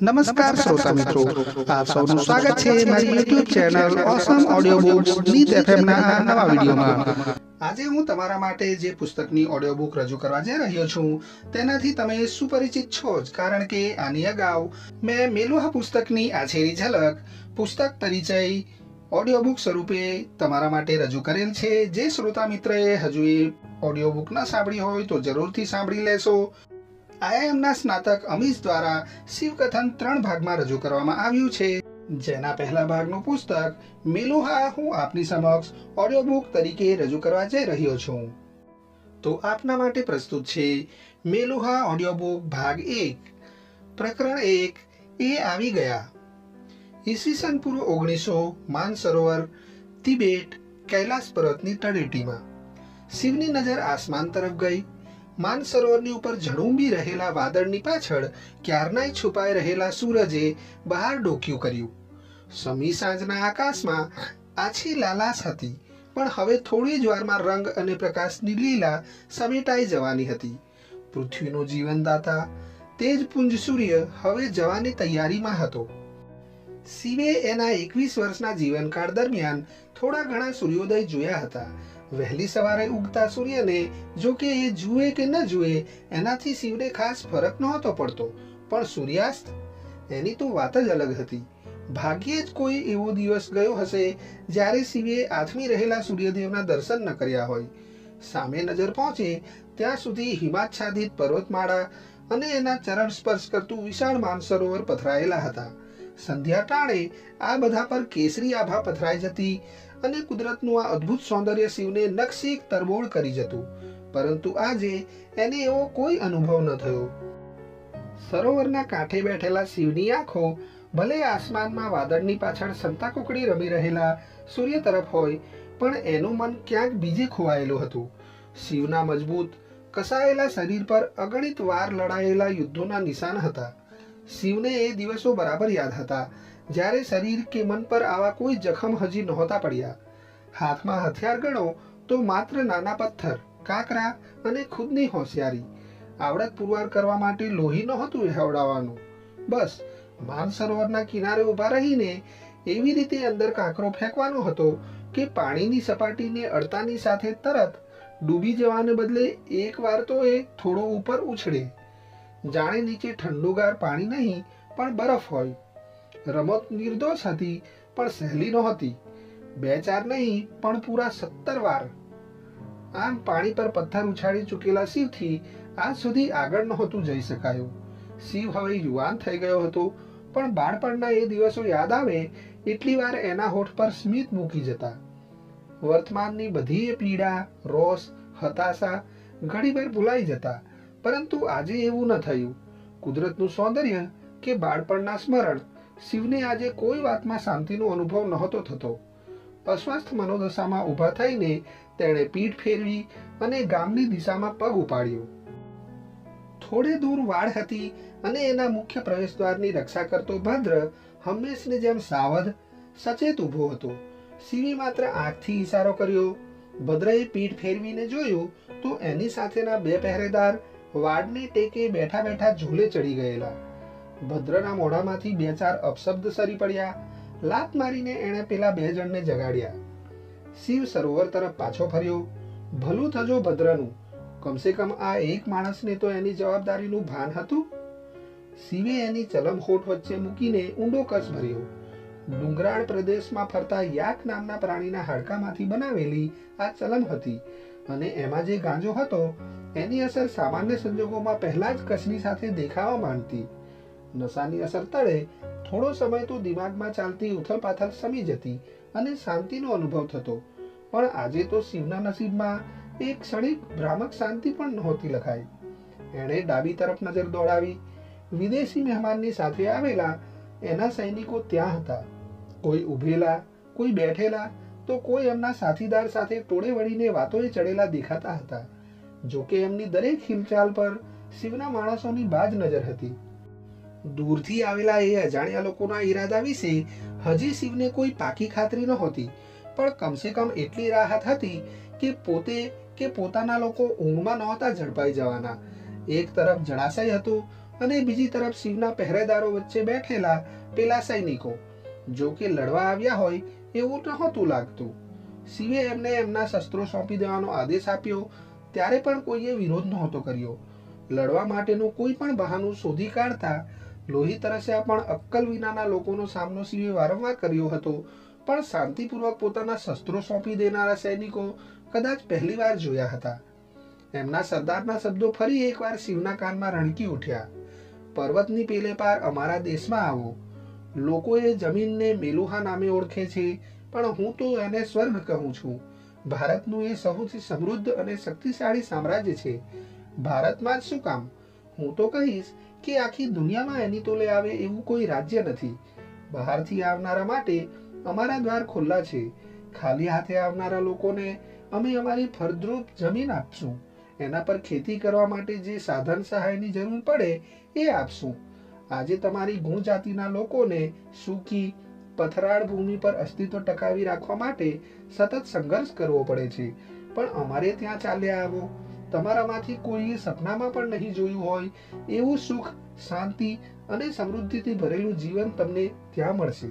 નમસ્કાર શ્રોતા મિત્રો. આપ સૌનું સ્વાગત છે મારી YouTube channel awesome audio books Neet FM ના નવા વિડિયોમાં. આજે હું તમારા માટે જે પુસ્તકની ઓડિયો બુક રજૂ કરવા જઈ રહ્યો છું તેનાથી તમે સુપરિચિત છો જ કારણ કે આની અગાઉ મેં મેલુહા પુસ્તકની આછેરી ઝલક પુસ્તક પરિચય ઓડિયો બુક સ્વરૂપે તમારા માટે રજૂ કરેલ છે. જે શ્રોતા મિત્રએ હજુ એ ઓડિયો બુક ન સાંભળી હોય તો જરૂરથી સાંભળી લેશો. આઈઆઈએમના સ્નાતક અમીશ દ્વારા શિવકથન ત્રણ ભાગમાં રજૂ કરવામાં આવ્યું છે. જેના પહેલા ભાગનું પુસ્તક, મેલુહા, હું આપની સમક્ષ ઓડિયો બુક તરીકે રજૂ કરવા જઈ રહ્યો છું. તો આપના માટે પ્રસ્તુત છે, મેલુહા ઓડિયો બુક ભાગ એક, પ્રકરણ એક, એ આવી ગયા. ઈસવીસન પૂર્વ ઓગણીસો માનસરોવર, તિબેટ, કૈલાસ પર્વતની તળેટીમાં. શિવની નજર આસમાન તરફ ગઈ. માનસરોવરની ઉપર ઝડુંબી રહેલા વાદળની પાછળ ક્યારનાય છુપાઈ રહેલા સૂરજે બહાર ડોક્યું કર્યું. સમી સાંજના આકાશમાં આછી લાલાશ હતી, પણ હવે થોડી જ વારમાં રંગ અને પ્રકાશની લીલા સમેટાઈ જવાની હતી. પૃથ્વીનો જીવનદાતા તેજ પુંજ સૂર્ય હવે જવાની તૈયારીમાં હતો. શિવે એના એકવીસ વર્ષના જીવનકાળ દરમિયાન થોડા ઘણા સૂર્યોદય જોયા હતા વહેલી સવારે ઉગતા સૂર્યને, જો કે એ જુએ કે ન જુએ, એનાથી શિવને ખાસ ફરક નહોતો પડતો. પણ સૂર્યાસ્ત? એની તો વાત જ અલગ હતી. ભાગ્યે જ કોઈ એવો દિવસ ગયો હશે જ્યારે શિવે આથમી રહેલા સૂર્યદેવના દર્શન ન કર્યા હોય. સામે નજર પહોંચે ત્યાં સુધી હિમાચ્છાદિત પર્વતમાળા અને એના ચરણ સ્પર્શ કરતું વિશાળ માનસરોવર પથરાયેલા હતા. સંધ્યા ટાણે આ બધા પર કેસરી આભા પથરાઈ જતી અને કુદરતનું આ અદ્ભુત સૌંદર્ય શિવને નકશીક તરબોળ કરી જતું. પરંતુ આજે એને એવો કોઈ અનુભવ ન થયો. સરોવરના કાંઠે બેઠેલા શિવની આંખો ભલે આસમાનમાં વાદળની પાછળ સંતાકુકડી રમી રહેલા સૂર્ય તરફ હોય, પણ એનું મન ક્યાંક બીજે ખોવાયેલું હતું. શિવના મજબૂત, કસાયેલા શરીર પર અગણિત વાર લડાયેલા યુદ્ધોના નિશાન હતા. શિવને એ દિવસો બરાબર યાદ હતા. જ્યારે શરીર કે મન પર આવા કોઈ જખમ હજી નહોતા પડ્યા. હાથમાં હથિયાર ગણો તો માત્ર નાના પથ્થર, કાંકરા અને ખુદની હોશિયારી. આવડત પુરવાર કરવા માટે લોહી નહોતું હેવડાવવાનું. બસ માનસરોવરના કિનારે ઊભા રહીને એવી રીતે અંદર કાંકરો ફેંકવાનો હતો કે પાણીની સપાટીને અડતાની સાથે તરત ડૂબી જવાને બદલે એકવાર તો એ થોડો ઉપર ઉછળે. જાણે નીચે ઠંડુગાર પાણી નહીં, પણ બરફ હોય. રમત નિર્દોષ હતી, પણ સહેલી નહોતી. બે ચાર નહીં, પણ પૂરા સત્તર વાર. આમ પાણી પર પથ્થર ઉછાળી ચૂકેલા શિવથી આજ સુધી આગળ નહોતું જઈ શકાયું. શિવ હવે યુવાન થઈ ગયો હતો, પણ બાળપણના એ દિવસો યાદ આવે, એટલી વાર એના હોઠ પર સ્મિત મૂકી જતા. વર્તમાનની બધી પીડા, રોષ, હતાશા ઘડીભર ભૂલાઈ જતા, પરંતુ આજે એવું ન થયું. કુદરતનું સૌંદર્ય કે બાળપણના સ્મરણ શિવને આજે કોઈ વાતમાં શાંતિનો અનુભવ નહોતો થતો. અસ્વસ્થ મનોદશામાં ઊભા થઈને તેણે પીઠ ફેરવી અને ગામની દિશામાં પગ ઉપાડ્યો. થોડે દૂર વાડ હતી અને એના મુખ્ય પ્રવેશદ્વારની રક્ષા કરતો ભદ્ર હંમેશની જેમ સાવધ, સચેત ઊભો હતો. શિવે માત્ર આંખથી ઈશારો કર્યો. ભદ્રએ પીઠ ફેરવીને જોયું તો એની સાથેના બે પહેરેદાર વાડની ટેકે બેઠા બેઠા ઝૂલે ચડી ગયેલા. ભદ્રના મોઢામાંથી બે ચાર અપશબ્દ સરી પડ્યા. લાત મારીને એણે પેલા બે જણને જગાડ્યા. શિવ સરોવર તરફ પાછો ફર્યો. ભલું થજો ભદ્રનું. કમસે કમ આ એક માણસને તો એની જવાબદારીનું ભાન હતું. શિવે એની ચલમ હોઠ વચ્ચે મૂકીને ઊંડો કસ ભર્યો. ડુંગરાળ પ્રદેશમાં ફરતા યાક નામના પ્રાણીના હાડકામાંથી બનાવેલી આ ચલમ હતી અને એમાં જે ગાંજો હતો, એની અસર સામાન્ય સંજોગોમાં પહેલા જ કસની સાથે દેખાવા માંડતી. નશાની અસર તળે થોડો સમય તો દિમાગમાં ચાલતી ઉથલપાથલ સમી જતી અને શાંતિનો અનુભવ થતો. પણ આજે તો શિવના નસીબમાં એક ક્ષણિક ભ્રામક શાંતિ પણ નહોતી લખાઈ. એણે ડાબી તરફ નજર દોડાવી. વિદેશી મહેમાનની સાથે આવેલા એના સૈનિકો ત્યાં હતા. કોઈ ઊભેલા, કોઈ બેઠેલા, તો કોઈ એમના સાથીદાર સાથે ટોળે વળીને વાતોએ ચડેલા દેખાતા હતા. જોકે એમની દરેક હિલચાલ પર શિવના માણસોની બાજ નજર હતી. દૂરથી આવેલા એ અજાણ્યા લોકોના ઈરાદા વિશે હજી શિવને કોઈ પાકી ખાતરી નહોતી, પણ કમસે કમ એટલી રાહત હતી કે પોતે કે પોતાના લોકો ઊંઘમાં નહોતા ઝડપાઈ જવાના. એક તરફ જળાશય હતું અને બીજી તરફ શિવના પહેરેદારો વચ્ચે બેઠેલા પેલા સૈનિકો. જો કે લડવા આવ્યા હોય એવું નહોતું લાગતું. શિવે એમને એમના શસ્ત્રો સોંપી દેવાનો આદેશ આપ્યો, ત્યારે પણ કોઈએ વિરોધ નહોતો કર્યો. લડવા માટેનું કોઈ પણ બહાનું શોધી કાઢતા લોહી તરસ્યા પણ અક્કલ વિનાના લોકોનો સામનો સિંહે વારંવાર કર્યો હતો. પણ શાંતિપૂર્વક પોતાના શસ્ત્રો સોંપી દેનારા સૈનિકો કદાચ પહેલીવાર જોયા હતા. એમના સરદારના શબ્દો ફરી એકવાર શિવના કાનમાં રણકી ઉઠ્યા. પર્વતની પેલે પાર અમારા દેશમાં આવો. લોકોએ જમીનને મેલુહા નામે ઓળખે છે, પણ હું તો એને સ્વર્ગ કહું છું. ભારતનું એ સૌથી સમૃદ્ધ અને શક્તિશાળી સામ્રાજ્ય છે. ભારતમાં જ શું કામ? હું તો કહીશ કે આખી દુનિયામાં એની તોલે આવે એવું કોઈ રાજ્ય નથી. બહારથી આવનારા માટે અમારા દ્વાર ખુલ્લા છે. ખાલી હાથે આવનારા લોકોને અમે અમારી ફળદ્રુપ જમીન આપશું. એના પર ખેતી કરવા માટે જે સાધન સહાયની જરૂર પડે એ આપશું. આજે તમારી ગુણ જાતિના લોકોને સૂકી પથરાળ ભૂમિ પર અસ્તિત્વ ટકાવી રાખવા માટે સતત સંઘર્ષ કરવો પડે છે. પણ અમારે ત્યાં ચાલ્યા આવો. તમારામાંથી કોઈએ સપનામાં પણ નહીં જોયું હોય, એવું સુખ, શાંતિ અને સમૃદ્ધિથી ભરેલું જીવન તમને ત્યાં મળશે.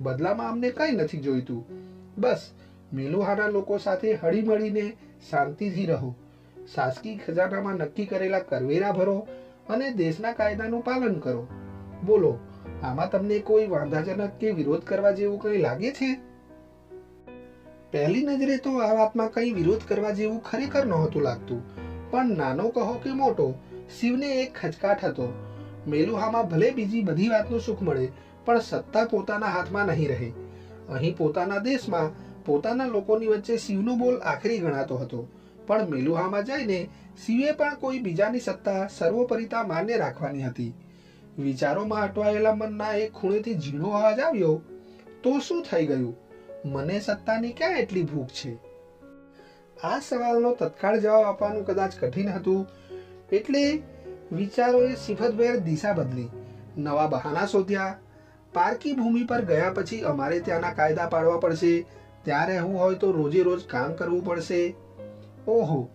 બદલામાં અમને કંઈ નથી જોઈતું. બસ, મેલુહાના લોકો સાથે હળીમળીને શાંતિથી રહો. શાસકી ખજાનામાં નક્કી કરેલા કરવેરા ભરો અને દેશના કાયદાનું પાલન કરો. બોલો, આમાં તમને કોઈ વાંધાજનક કે વિરોધ કરવા જેવું કંઈ લાગે છે? પહેલી નજરે તો આ વાતમાં કંઈ વિરોધ કરવા જેવું ખરેખર નહોતું લાગતું. પણ નાનો કહો કે મોટો, શિવને એક ખચકાટ હતો. મેલુહામાં ભલે બીજી બધી વાતનું સુખ મળે, પણ સત્તા પોતાના હાથમાં નહીં રહે. અહીં પોતાના દેશમાં, પોતાના લોકોની વચ્ચે શિવનો બોલ આખરી ગણાતો હતો. પણ મેલુહામાં જઈને શિવે પણ કોઈ બીજાની સત્તા સર્વોપરિતા માન્ય રાખવાની હતી. વિચારોમાં અટવાયેલા મનના એક ખૂણેથી ઝીણો અવાજ આવ્યો, તો શું થઈ ગયું? મને સત્તાની ક્યાં એટલી ભૂખ છે? આ સવાલનો તત્કાળ જવાબ આપવાનું કદાચ કઠિન હતું. એટલે વિચારોએ સિફતભેર દિશા બદલી. નવા બહાના શોધ્યા. પારકી ભૂમિ પર ગયા પછી અમારે ત્યાંના કાયદા પાડવા પડશે. ત્યાં રહેવું હોય તો રોજે રોજ કામ કરવું પડશે. ઓહો,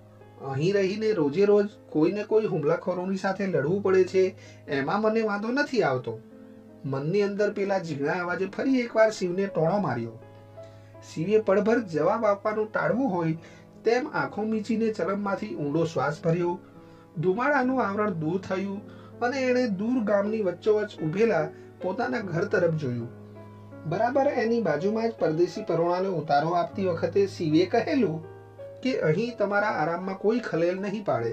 અહીં રહીને રોજે રોજ કોઈને કોઈ હુમલાખોરોની સાથે લડવું પડે છે, એમાં મને વાંધો નથી આવતો. મનની અંદર પેલા ઝીણા અવાજે ફરી એકવાર શિવને ટોણો માર્યો. શિવે પળભર જવાબ આપવાનું ટાળવું હોય તેમ આંખો મીચીને ચરમમાંથી ઊંડો શ્વાસ ભર્યો. ધુમાડાનું આવરણ દૂર થયું અને એણે દૂર ગામની વચ્ચોવચ્ચ ઊભેલા પોતાના ઘર તરફ જોયું. બરાબર એની બાજુમાં જ પરદેશી પરોણાને ઉતારો આપતી વખતે શિવે કહેલું કે અહીં તમારા આરામમાં કોઈ ખલેલ નહીં પાડે,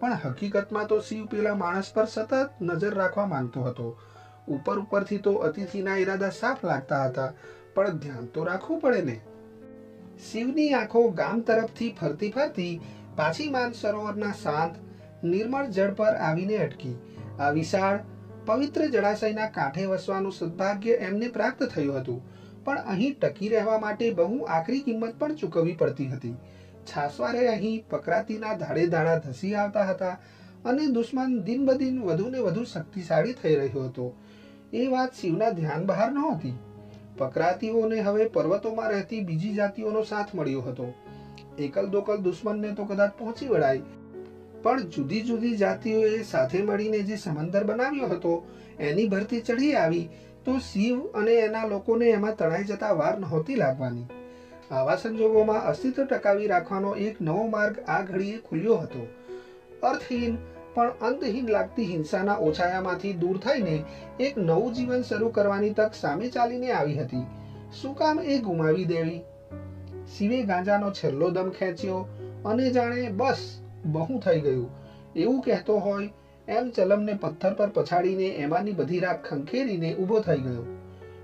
પણ હકીકતમાં તો શિવ પેલા માણસ પર સતત નજર રાખવા માંગતો હતો. ઉપર ઉપરથી તો અતિથિના ઈરાદા સાફ લાગતા હતા પણ ધ્યાન તો રાખવું પડે ને. શિવની આંખો ગામ તરફથી ફરતી ફરતી પાછી માન સરોવરના શાંત નિર્મળ જળ પર આવીને અટકી. આ વિશાળ, પવિત્ર જળાશયના કાંઠે વસવાનું સદભાગ્ય એમને પ્રાપ્ત થયું હતું. પણ અહીં ટકી રહેવા માટે બહુ આકરી કિંમત પણ ચૂકવવી પડતી હતી. છાસવારે અહીં પકરાતીના ધાડે ધાડા ધસી આવતા હતા અને દુશ્મન દિન બદિન વધુ ને વધુ શક્તિશાળી થઈ રહ્યો હતો. એ વાત શિવના ધ્યાન બહાર નહોતી. પકરાતીઓને હવે પર્વતોમાં રહેતી બીજી જાતિઓનો સાથ મળ્યો હતો. એકલ દોકલ દુશ્મનને તો કદાચ પહોંચી વળાય. પણ જુદી જુદી જાતિઓએ સાથે મળીને જે સમંદર બનાવ્યો હતો, એની ભરતી ચઢી આવી તો શિવ અને એના લોકોને એમાં તણાઈ જતા વાર નહોતી લાગવાની. આવા સંજોગોમાં અસ્તિત્વ ટકાવી રાખવાનો એક નવો માર્ગ આ ઘડીએ ખુલ્યો હતો. અર્થહીન પણ અંતહીન લાગતી હિંસાના ઓછાયામાંથી દૂર થઈને એક નવું જીવન શરૂ કરવાની તક સામે ચાલીને આવી હતી. શું કામ એ ગુમાવી દેવી? શિવે ગાંજાનો છેલ્લો દમ ખેંચ્યો અને જાણે બસ, બહુ થઈ ગયું. એવું કહેતો હોય એમ ચલમને પથ્થર પર પછાડીને એમાંની બધી રાખ ખંખેરીને ઊભો થઈ ગયો.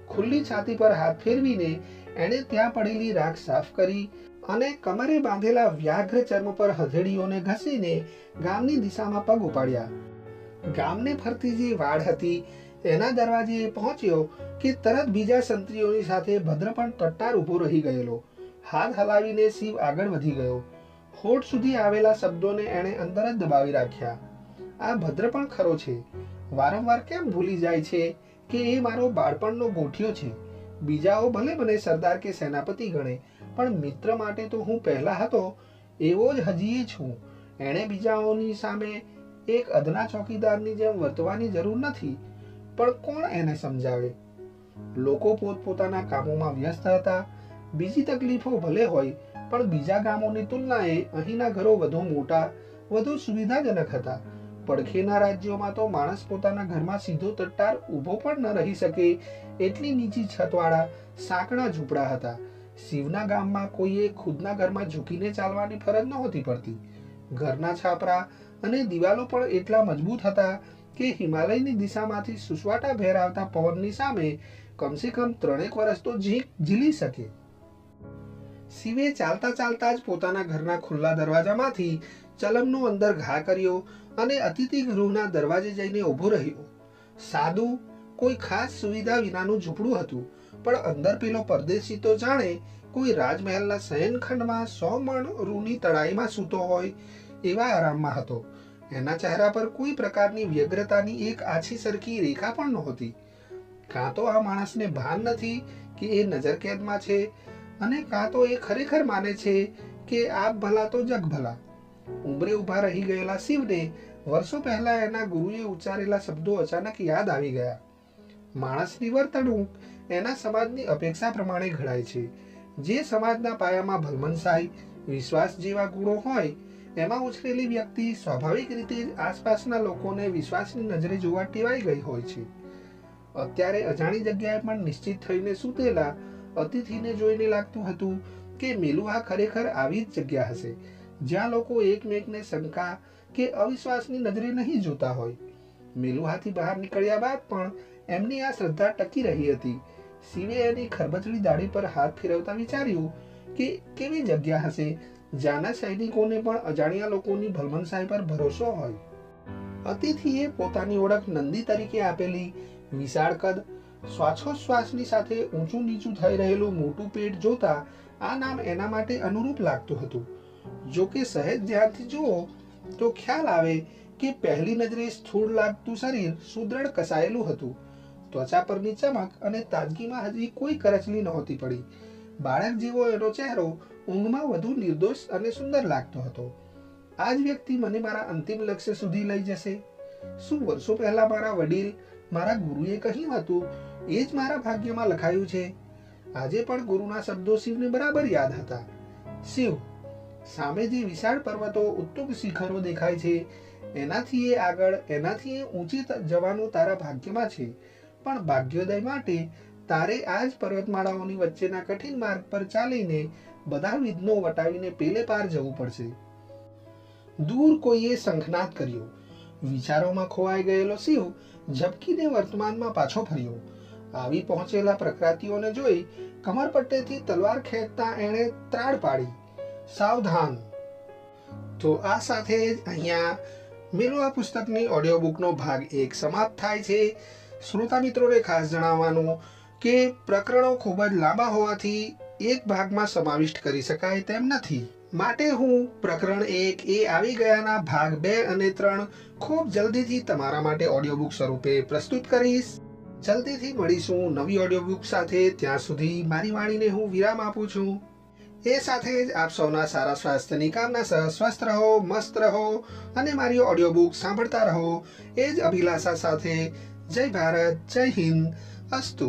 ખુલ્લી છાતી પર હાથ ફેરવીને એણે ત્યાં પડેલી રાખ સાફ કરી અને કમરે બાંધેલા વ્યાઘ્ર ચર્મ પર હથેળીઓને ઘસીને ગામની દિશામાં પગ ઉપાડ્યા. ગામને ફરતી જે વાડ હતી, એના દરવાજે પહોંચ્યો કે તરત બીજા સંત્રીઓની સાથે ભદ્ર પણ ટટ્ટાર ઊભો રહી ગયેલો. હાથ હલાવીને શિવ આગળ વધી ગયો. હોઠ સુધી આવેલા શબ્દોને એણે અંદર જ દબાવી રાખ્યા. આ ભદ્ર પણ ખરો છે. વારંવાર કેમ ભૂલી જાય છે કે એ મારો બાળપણનો ગોઠિયો છે? બીજાઓ ભલે મને સરદાર કે સેનાપતિ ગણે પણ મિત્ર માટે તો હું પહેલા હતો, એવો જ હજીએ છું. એણે બીજાઓની સામે એક અદના ચોકીદારની જેમ વર્તવાની જરૂર નથી, પણ કોણ એને સમજાવે? લોકો પોતપોતાના કામોમાં વ્યસ્ત હતા. બીજી તકલીફો ભલે હોય, પણ બીજા ગામોની તુલનાએ અહીંના ઘરો વધુ મોટા, વધુ સુવિધાજનક હતા. પડખેના રાજ્યોમાં તો માણસ પોતાના ઘરમાં સીધો તટ્ટાર ઊભો પણ ન રહી શકે, એટલી નીચી છતવાળા, સાંકડા ઝૂંપડા હતા. શિવના ગામમાં કોઈએ ખુદના ઘરમાં ઝૂકીને ચાલવાની ફરજ નહોતી પડતી. ઘરના છાપરા અને દિવાલો પણ એટલા મજબૂત હતા કે હિમાલયની દિશામાંથી સુસવાટા ભેર આવતા પવનની સામે કમસે કમ ત્રણેક વર્ષ તો ઝીલી શકે. શિવે ચાલતા ચાલતા જ પોતાના ઘરના ખુલ્લા દરવાજામાંથી ચલમનો અંદર ઘા કર્યો અને અતિથિ ગૃહના દરવાજે જઈને ઊભો રહ્યો. સાદું, કોઈ ખાસ સુવિધા વિનાનું ઝૂંપડું હતું. પણ અંદર પેલો પરદેશી તો જાણે કોઈ રાજમહેલના શયનખંડમાં સો મણ રૂની તળાઈમાં સૂતો હોય એવા આરામમાં હતો. એના ચહેરા પર કોઈ પ્રકારની વ્યગ્રતાની એક આછી સરખી રેખા પણ નહોતી. કાં તો આ માણસને ભાન નથી કે એ નજરકેદમાં છે અને કાં તો એ ખરેખર માને છે કે આપ ભલા તો જગ ભલા. ઉંબરે ઊભા રહી ગયેલા શિવને વર્ષો પહેલા એના ગુરુએ ઉચ્ચારેલા શબ્દો અચાનક યાદ આવી ગયા. માણસની વર્તણૂક એના સમાજની અપેક્ષા પ્રમાણે ઘડાય છે. જે સમાજના પાયામાં ભલમનશાહી વિશ્વાસ જેવા ગુણો હોય, એમાં ઉછરેલી વ્યક્તિ સ્વાભાવિક રીતે જ આસપાસના લોકોને વિશ્વાસની નજરે જોવા ટેવાઈ ગઈ હોય છે. અત્યારે અજાણી જગ્યાએ પણ નિશ્ચિત થઈને સૂતેલા અતિથિને જોઈને લાગતું હતું કે મેલુહા ખરેખર આવી જ જગ્યા હશે, જ્યાં લોકો એકમેકને શંકા કે અવિશ્વાસની નજરે નહીં જોતા હોય. મેલુહાથી બહાર નીકળ્યા બાદ પણ એમની આ શ્રદ્ધા ટકી રહી હતી. શિવે એની ખરબચડી દાઢી પર હાથ ફેરવતા વિચાર્યું કે કેવી જગ્યા હશે? જાના સૈનિકોને પણ અજાણ્યા લોકોની ભલમનસાઈ પર ભરોસો હોય. અતિથિએ પોતાની ઓળખ નંદી તરીકે આપેલી વિશાળ કદ, શ્વાસોશ્વાસની સાથે ઊંચું નીચું થઈ રહેલું મોટું પેટ જોતા આ નામ એના માટે અનુરૂપ લાગતું હતું. જો કે સહેજ ધ્યાનથી જુઓ તો ખ્યાલ આવે કે પહેલી નજરે સ્થૂળ લાગતું શરીર સુદૃઢ કસાયેલું હતું. ત્વચા પરની ચમક અને તાજગીમાં હજી કોઈ કરચલી નહોતી પડી. બાળક જેવો એનો ચહેરો ઊંઘમાં વધુ નિર્દોષ અને સુંદર લાગતો હતો. આ જ વ્યક્તિ મને મારા અંતિમ લક્ષ્ય સુધી લઈ જશે. શું વર્ષો પહેલા મારા વડીલ મારા ગુરુએ કહ્યું હતું, એ જ મારા ભાગ્યમાં લખાયું છે. આજે પણ ગુરુના શબ્દો શિવને બરાબર યાદ હતા. શિવ, સામે જે વિશાળ પર્વતો ઉત્તુંગ શિખરો દેખાય છે, એનાથી એ આગળ, એનાથી એ ઊંચી જવાનું તારા ભાગ્યમાં છે. પણ ભાગ્યોદય માટે તારે આ જ પર્વતમાળાઓની વચ્ચેના કઠિન માર્ગ પર ચાલીને બધા વિધનો વટાવીને પેલે પાર જવું પડશે. દૂર કોઈએ શંખનાદ કર્યો. વિચારોમાં ખોવાઈ ગયેલો શિવ ઝબકીને વર્તમાનમાં પાછો ફર્યો. આવી પહોંચેલા પ્રકૃતિઓને જોઈ કમરપટ્ટેથી તલવાર ખેંચતા એણે ત્રાડ પાડી. સાવધાન. તો આ સાથે જ અહીંયા મેલુઆ પુસ્તકની ઓડિયો બુકનો ભાગ એક સમાપ્ત થાય છે. શ્રોતા મિત્રોને ખાસ જણાવવાનું કે પ્રકરણો ખૂબ જ લાંબા હોવાથી એક ભાગમાં સમાવિષ્ટ કરી શકાય તેમ નથી. માટે હું પ્રકરણ એક એ આવી ગયાના ભાગ બે અને ત્રણ ખૂબ જલ્દીથી તમારા માટે ઓડિયો બુક સ્વરૂપે પ્રસ્તુત કરીશ. જલ્દીથી મળીશું નવી ઓડિયો બુક સાથે. ત્યાં સુધી મારી વાણીને હું વિરામ આપું છું. એ સાથે જ આપ સૌના સારા સ્વાસ્થ્યની કામના સહ સ્વસ્થ રહો, મસ્ત રહો અને મારી ઓડિયો બુક સાંભળતા રહો. એ જ અભિલાષા સાથે જય ભારત જય હિન્દ અસ્તુ